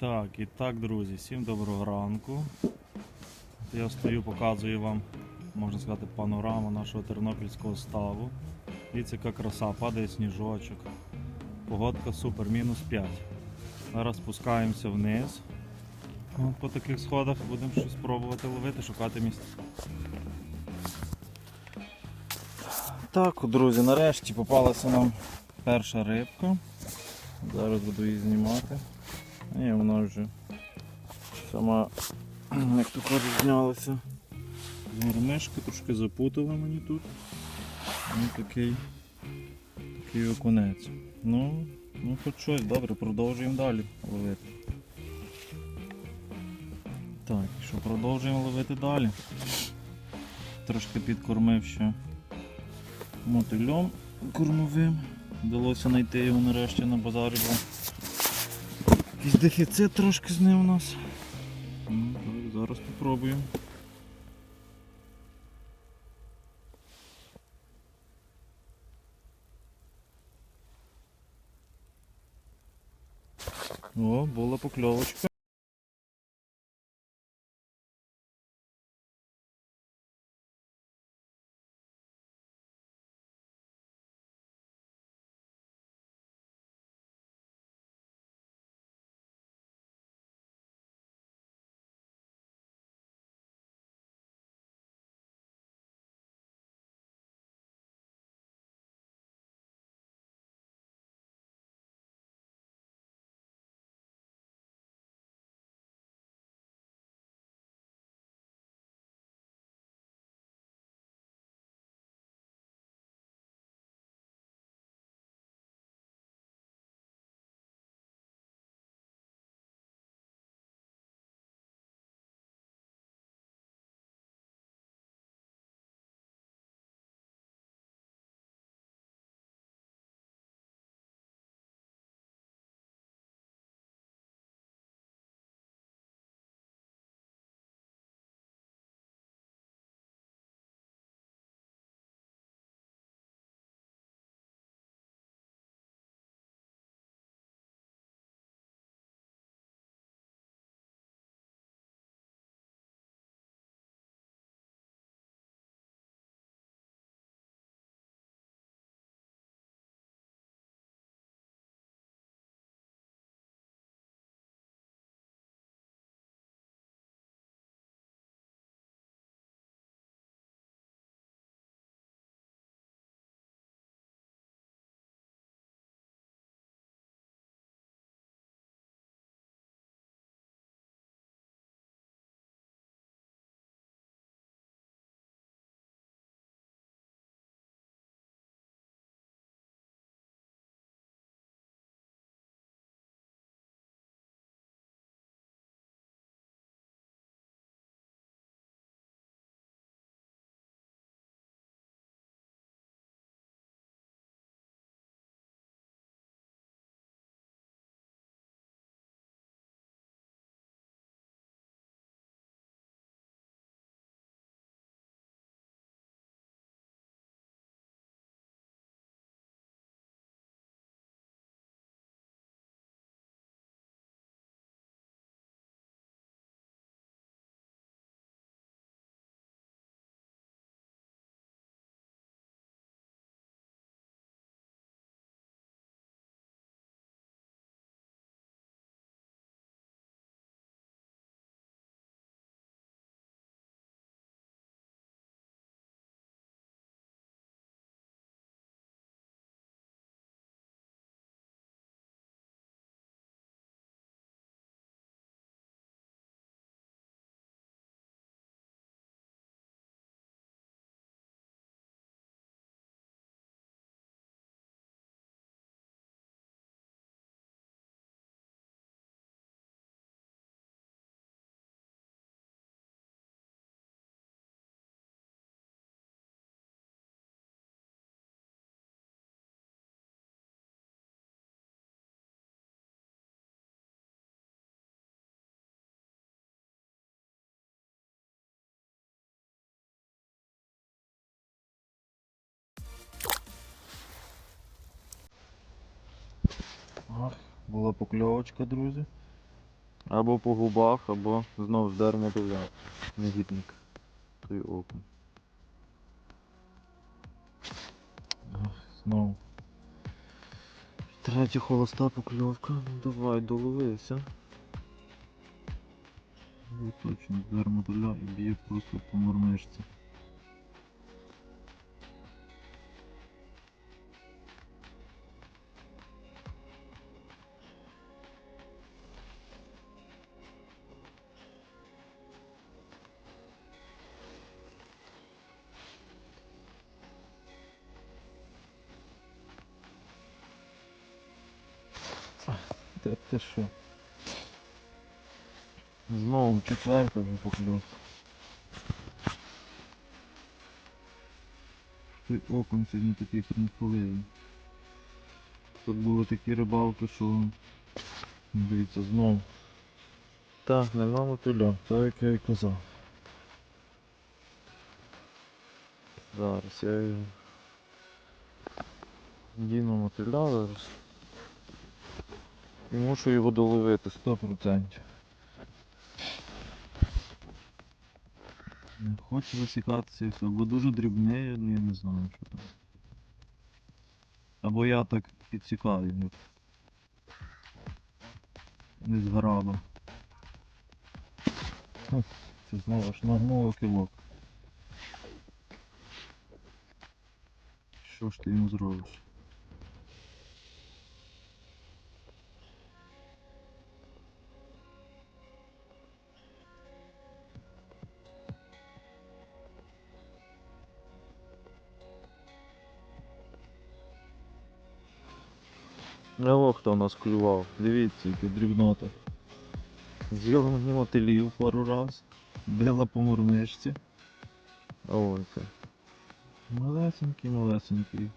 Так, і так, друзі, всім доброго ранку. Я стою, показую вам, можна сказати, панораму нашого тернопільського ставу. Дивіться, яка краса, падає сніжочок. Погодка супер, мінус 5. Зараз спускаємося вниз. От по таких сходах будемо щось пробувати ловити, шукати місця. Так, друзі, нарешті попалася нам перша рибка. Зараз буду її знімати. І вона вже сама, як то кажуть, знялася з гормишки, трошки запутала мені тут. Ось такий, такий окунець. Ну, ну хоч щось, добре, продовжуємо далі ловити. Так, що, продовжуємо ловити далі. Трошки підкормив ще мотильом кормовим. Вдалося знайти його нарешті на базарі, якийсь дефіцит трошки з ним у нас. Ну, так, зараз спробуємо. О, була покльовочка. Була покльовочка, друзі. Або по губах, або знову ж дермотовля. Негідник. Той. Ах, Знову. Третя холоста покльовка. Ну давай, доловився. Ну, точно, з дермотовля і б'є просто по мормишці. Ти що? Знову четверта вже. Той окон сьогодні такий примхливий. Тут були такі рибалки, що дивіться знову. Так, не нема мотиля, так як я і казав. Зараз я діну мотиля зараз. Мушу його доловити 100%. Не хочу засікатися і все, бо дуже дрібне, ну я не знаю, що там. Або я так підсікаю його. Не з граба. Хм, Це знову ж нагнуло кілок. Що ж ти йому зробиш? А о, хто у нас клював. Дивіться, які дрібнота. З'їли мені мотилів пару раз. Била по мурмишці. Ось це. Малесенький, малесенький.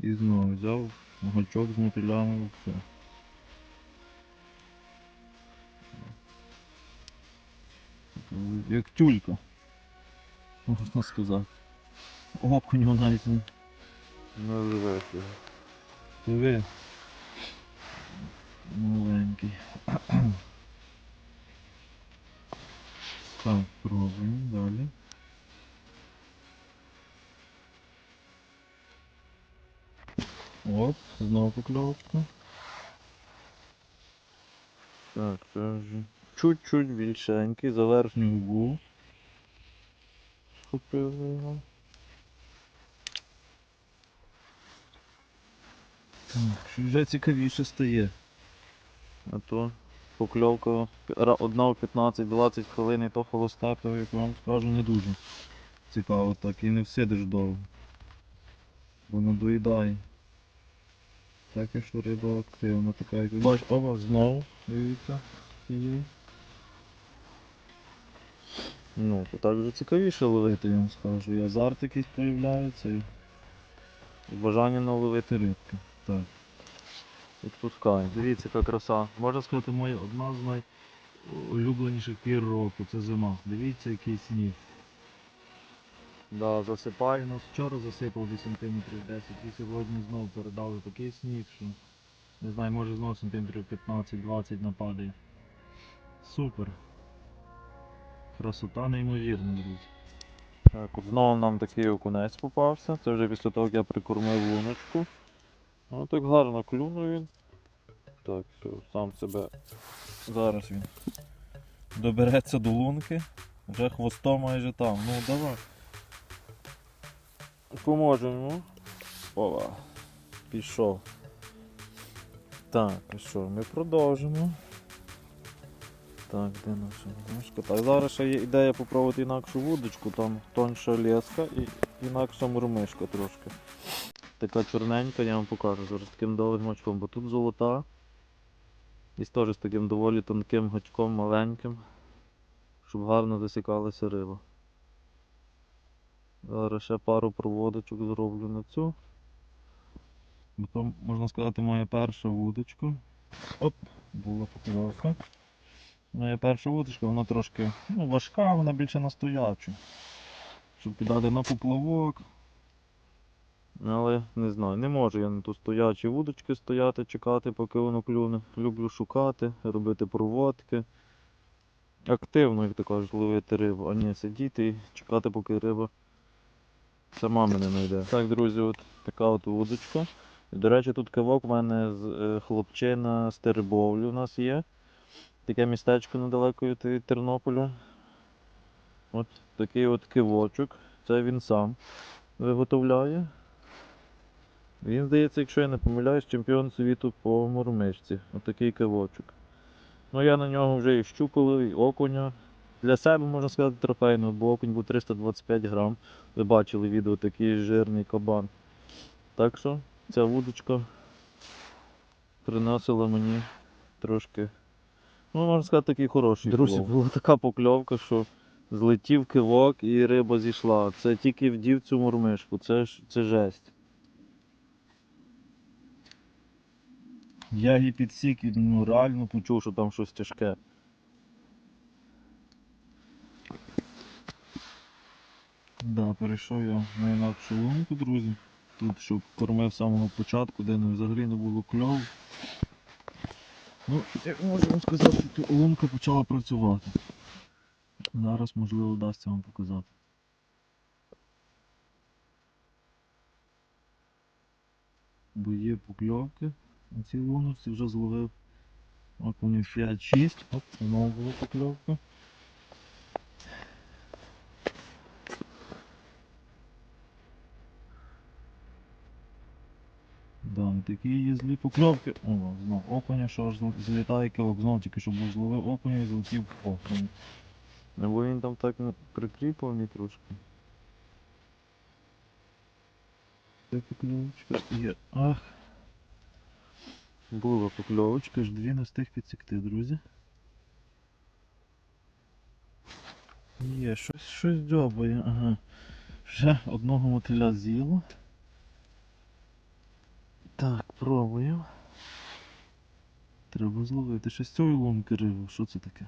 І знову взяв гачок з мотилями все. Як тюлька. Можна сказати. Окунь навіть не. Називається. Диви. Маленький. Так, пробуємо далі. Оп, знову покльовочка. Так, це вже чуть-чуть більшенький, за верхню губу. Схопив його. Так, вже цікавіше стає. А то покльовка одна в 15-20 хвилин і то холоста, то як вам скажу, не дуже цікаво так і не всидиш довго. Воно доїдає. Так і що риба активна така. як Бачите, оба знову, дивіться. Ну, то так вже цікавіше ловити, я вам скажу. І азарт якийсь появляється і, і бажання наловити рибки. Так. Відпускаю. Дивіться, яка краса. Можна сказати, моя одна з найулюбленіших пір року. Це зима. Дивіться, який сніг. Да, засипаю. Нас вчора засипав десь сантиметрів 10 і сьогодні знову передали такий сніг, що не знаю, може знову сантиметрів 15-20 нападає. Супер. Красота неймовірна, друзі. Так, знову нам такий окунець попався. Це вже після того, як я прикормив луночку. Ну так гарно клюнув він. Так, все, сам себе. Зараз він добереться до лунки. Вже хвостом майже там. Ну давай. Поможемо йому. Ова. Пішов. Так, і що, ми продовжимо. Так, де наша вудочка? Так, зараз ще є ідея попробувати інакшу вудочку, там тонша леска і інакша мурмишка трошки. Така чорненька, я вам покажу зараз таким довгим гачком, бо тут золота. І теж з таким доволі тонким гачком маленьким, щоб гарно засікалася риба. Зараз ще пару проводочок зроблю на цю. Бо то, можна сказати, моя перша вудочка. Оп, була покльовка. Моя перша вудочка, вона трошки ну, важка, вона більше на стоячу. Щоб кидати на поплавок. Але не знаю, не можу я на ту стоячі вудочки стояти, чекати, поки воно клюне. Люблю шукати, робити проводки. Активно, як ти кажеш, ловити рибу, а не сидіти і чекати, поки риба сама мене знайде. Так, друзі, от така от вудочка. До речі, тут кивок в мене з е, хлопчина з Теребовлю у нас є. Таке містечко недалеко від Тернополя. От такий от кивочок. Це він сам виготовляє. Він, здається, якщо я не помиляюсь, чемпіон світу по мурмишці. Отакий кивочок. Ну я на нього вже і щуковий, і окуня. Для себе можна сказати трофейного, бо окунь був 325 грам. Ви бачили відео, такий жирний кабан. Так що ця вудочка приносила мені трошки. Ну, можна сказати, такий хороший. Друзі, улов. була така покльовка, що злетів кивок і риба зійшла. Це тільки вдів цю мурмишку, це це жесть. Я її підсік і ну, реально почув, що там щось тяжке. Да, перейшов я на інакшу лунку, друзі. Тут щоб кормив з самого початку, де взагалі не було кльову. Ну, як можу вам сказати, то лунка почала працювати. Зараз можливо вдасться вам показати. Бо є покльовки цій луночці вже зловив окунів 5-6. Оп, знову була покльовка. Да, такі є злі покльовки. О, знов окуня, що ж злітає кивок, знов тільки що був зловив окуня і злетів окунь. Ну він там так не прикріплений трошки. Це покльовочка є. Ах. Була покльовочка, ж дві не встиг підсікти, друзі. Є, щось, щось дзьобає, ага. Вже одного мотиля з'їло. Так, пробуємо. Треба зловити. Щось з цієї лунки рибу. Що це таке?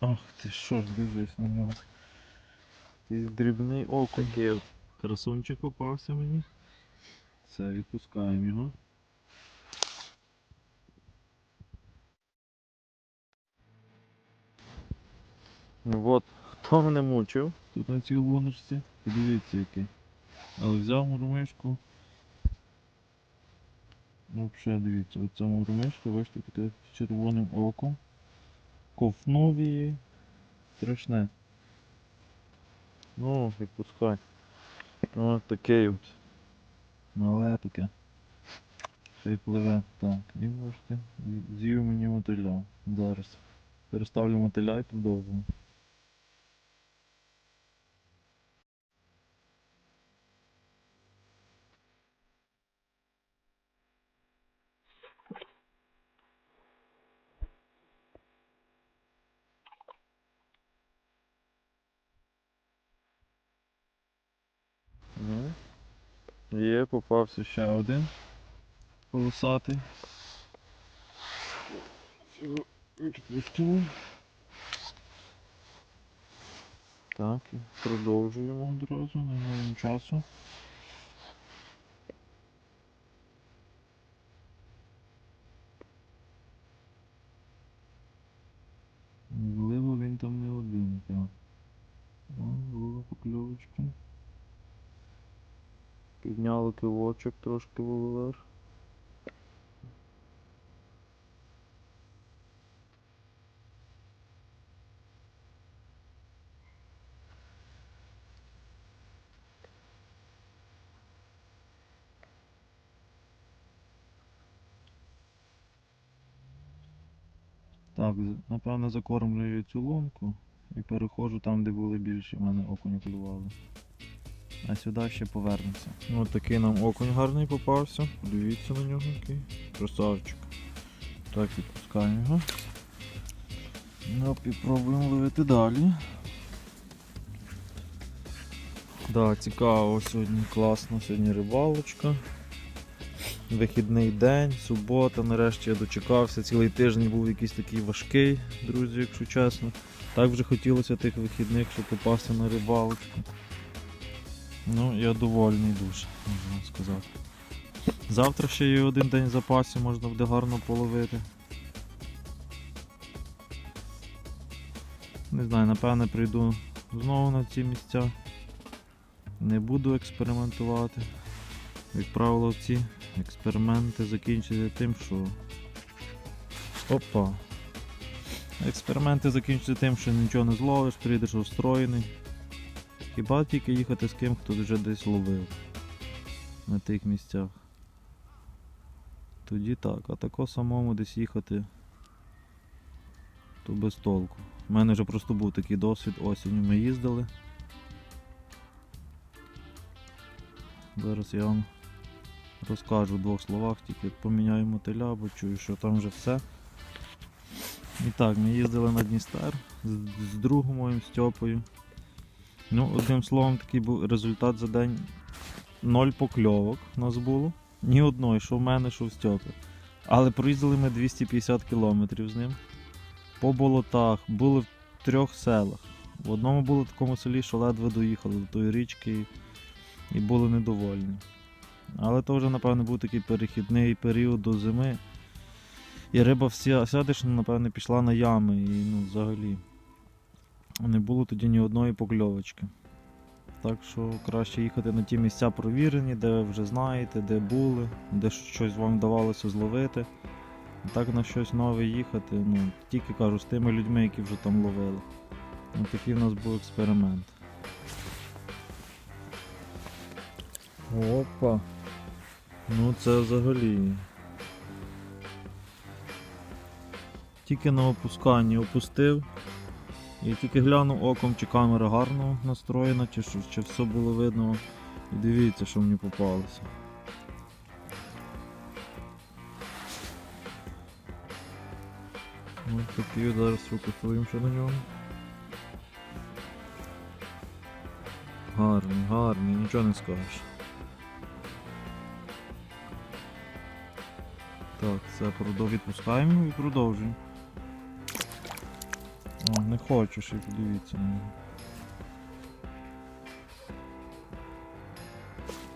Ах ти що ж дивись на нього. Ти дрібний окунь. Такий красунчик попався мені. Все, відпускаємо його. Ну от, хто мене мучив тут на цій луночці, подивіться який. Але взяв мурмишку. Ну, взагалі дивіться, оця мурмишка, бачите, таке червоним оком. Ковнув її. Страшне. Ну, відпускай. Ось таке от. Мале таке. Ще й пливе. Так, і можете з'їв мені мотиля. Зараз. Переставлю мотиля і продовжуємо. Є, попався ще один полосатий. Цього. Так, продовжуємо одразу, не маємо часу. Можливо, він там не один. Так. О, була покльовочка. Підняли кивочок трошки вверх. Так, напевно закормлюю цю лунку і переходжу там, де були більші, в мене окуні клювали. А сюди ще повернемося. Ось такий нам окунь гарний попався. Подивіться на нього який. Красавчик. Так, відпускаємо його. Ну, і пробуємо ловити далі. Да, цікаво сьогодні класно, сьогодні рибалочка. вихідний день, субота, нарешті я дочекався. Цілий тиждень був якийсь такий важкий, друзі, якщо чесно. Так вже хотілося тих вихідних, щоб попасти на рибалочку. Ну, я довольний дуже, можна сказати. Завтра ще є один день запасів, можна буде гарно половити. Не знаю, напевне прийду знову на ці місця. Не буду експериментувати. Як правило, ці експерименти закінчаться тим, що. Опа. Експерименти закінчаться тим, що нічого не зловиш, прийдеш розстроєний. Хіба тільки їхати з ким, хто вже десь ловив на тих місцях. Тоді так, а тако самому десь їхати, то без толку. У мене вже просто був такий досвід, осінню ми їздили. Зараз я вам розкажу в двох словах, тільки поміняю мотиля, бо чую, що там вже все. І так, ми їздили на Дністер з, з другом моїм Стьопою. Ну, одним словом, такий був результат за день. Ноль покльовок у нас було. Ні одної, що в мене, що в Стьопи. Але проїздили ми 250 кілометрів з ним. По болотах, були в трьох селах. В одному було такому селі, що ледве доїхали до тої річки і, були недовольні. Але то вже, напевно, був такий перехідний період до зими. І риба вся сядешна, напевно, пішла на ями і ну, взагалі. Не було тоді ні одної покльовочки. Так що краще їхати на ті місця провірені, де ви вже знаєте, де були, де щось вам вдавалося зловити. Так на щось нове їхати, ну, тільки кажу, з тими людьми, які вже там ловили. Ну, такий в нас був експеримент. Опа. Ну це взагалі. Тільки на опусканні опустив. І тільки глянув оком, чи камера гарно настроєна, чи, що, чи все було видно. І дивіться, що мені попалося. Ось от зараз фокусуємося на ньому. Гарний, гарний, нічого не скажеш. Так, це відпускаємо і продовжуємо. О, не хочу ще подивіться.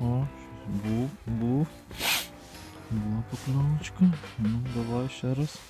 О, щось був, був. Була поклоночка. Ну, давай ще раз.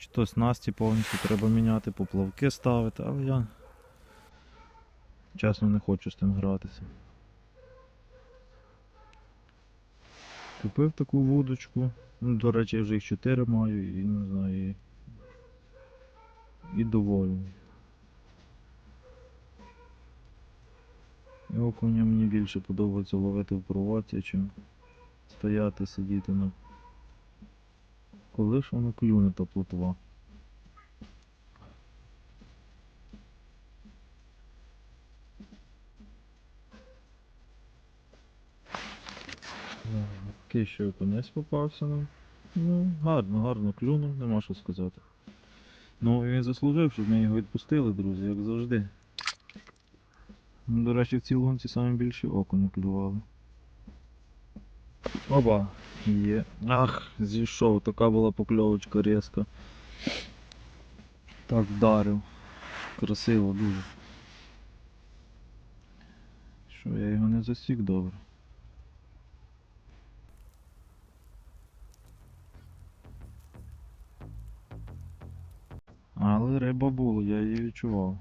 Чи то снасті повністю треба міняти, поплавки ставити, але я чесно не хочу з тим гратися. Купив таку вудочку. Ну, до речі, я вже їх 4 маю і не знаю. І, і довольний. І окуня мені більше подобається ловити в проводці, чим стояти, сидіти на коли ж воно клюне та плотва? Такий ще окунець попався нам. Ну, гарно, гарно клюнув, нема що сказати. Ну він заслужив, щоб ми його відпустили, друзі, як завжди. Ну, До речі, в цій лунці саме більше окуні клювали. Оба! Є. Ах, зійшов, така була покльовочка різка. Так вдарив. Красиво дуже. Що, я його не засік добре. Але риба була, я її відчував.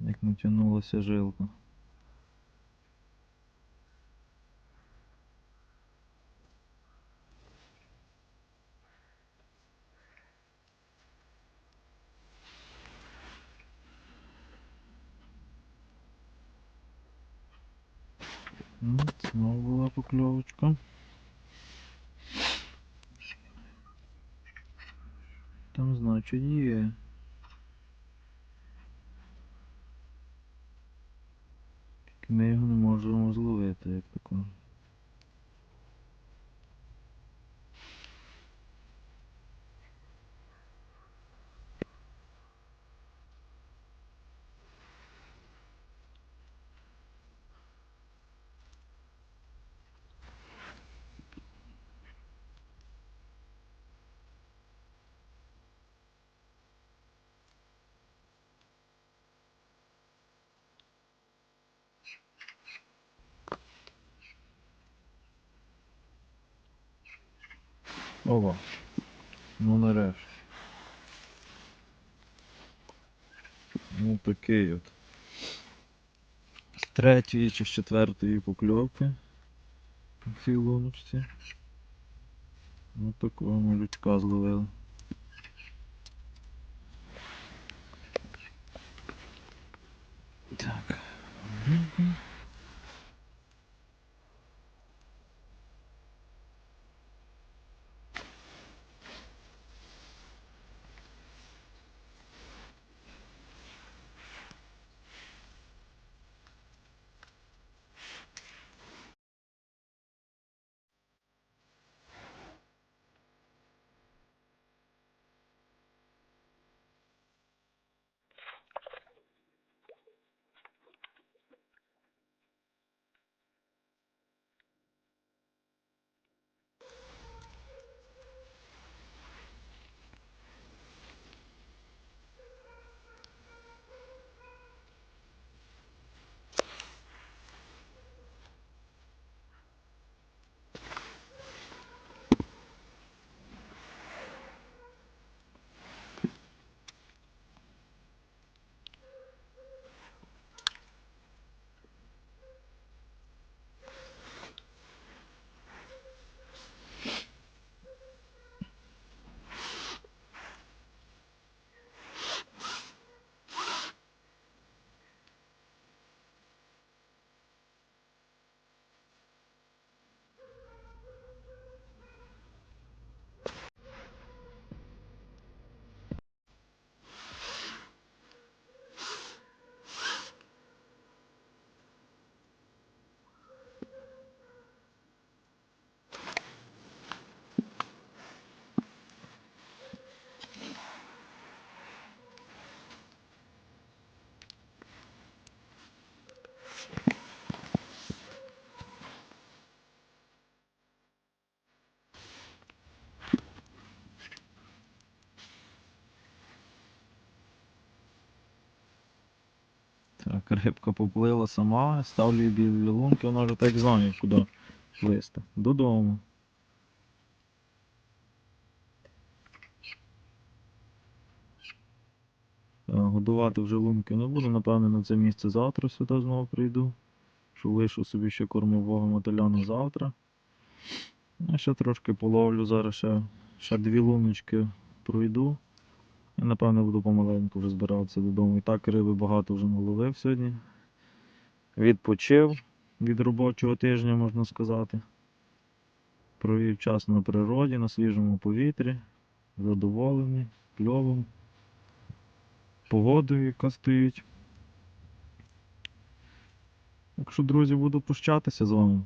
Як натягнулася жилка. Ну, Знову була покльовочка. Там значить є. Тільки ми його не можемо зловити, як такого. Ова. Ну нарешті. Ну такий от. З третьої чи з четвертої покльовки в цій луночці. Ну такого малючка зловили. Рибка поплила сама, ставлю її біля лунки, вона вже так знає, куди плисти. Додому. Е, Годувати вже лунки не буду, напевне, на це місце завтра сюди знову прийду. Що лишу собі ще кормового мотиля на завтра. А ще трошки половлю, зараз ще, ще дві луночки пройду. І напевно буду помаленьку вже збиратися додому. І так риби багато вже наловив сьогодні. Відпочив від робочого тижня, можна сказати. Провів час на природі, на свіжому повітрі. Задоволений, кльовим. Погодою, яка стоїть. Так що, друзі, буду прощатися з вами.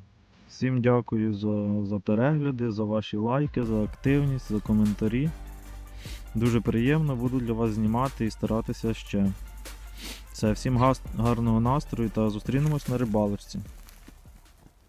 Всім дякую за, за перегляди, за ваші лайки, за активність, за коментарі. Дуже приємно, буду для вас знімати і старатися ще. Все, всім гарного настрою та зустрінемось на рибалочці.